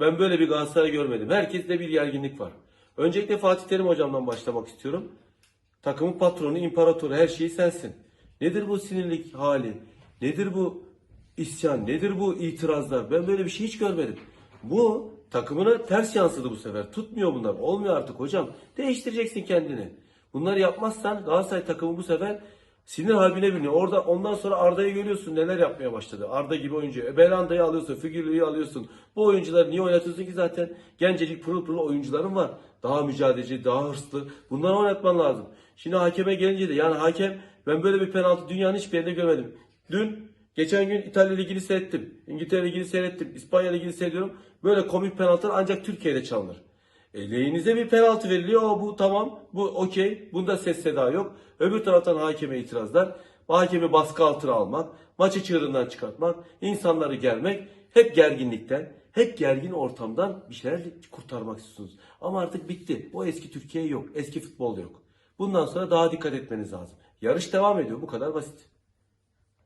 Ben böyle bir Galatasaray görmedim. Herkeste bir gerginlik var. Öncelikle Fatih Terim hocamdan başlamak istiyorum. Takımın patronu, imparatoru, her şeyi sensin. Nedir bu sinirlik hali? Nedir bu isyan? Nedir bu itirazlar? Ben böyle bir şey hiç görmedim. Bu takımına ters yansıdı bu sefer. Tutmuyor bunlar. Olmuyor artık hocam. Değiştireceksin kendini. Bunları yapmazsan Galatasaray takımı bu sefer sinir harbine biniyor. Orada ondan sonra Arda'yı görüyorsun neler yapmaya başladı. Arda gibi oyuncu. E, Belanda'yı alıyorsun, Figürlü'yü alıyorsun. Bu oyuncuları niye oynatıyorsun ki zaten? Gencecik pırıl pırıl oyuncuların var. Daha mücadeleci, daha hırslı. Bunları oynatman lazım. Şimdi hakeme gelince de yani hakem ben böyle bir penaltı dünyanın hiçbir yerinde görmedim. Dün Geçen gün İtalya Ligi'ni seyrettim. İngiltere Ligi'ni seyrettim. İspanya Ligi'ni seyrediyorum. Böyle komik penaltılar ancak Türkiye'de çalınır. E, lehinize bir penaltı veriliyor. O, bu tamam. Bu okey. Bunda ses seda yok. Öbür taraftan hakeme itirazlar. Hakemi baskı altına almak. Maçı çığırından çıkartmak. insanları germek. Hep gerginlikten. Hep gergin ortamdan bir şeyler kurtarmak istiyorsunuz. Ama artık bitti. O eski Türkiye yok. Eski futbol yok. Bundan sonra daha dikkat etmeniz lazım. Yarış devam ediyor. Bu kadar basit.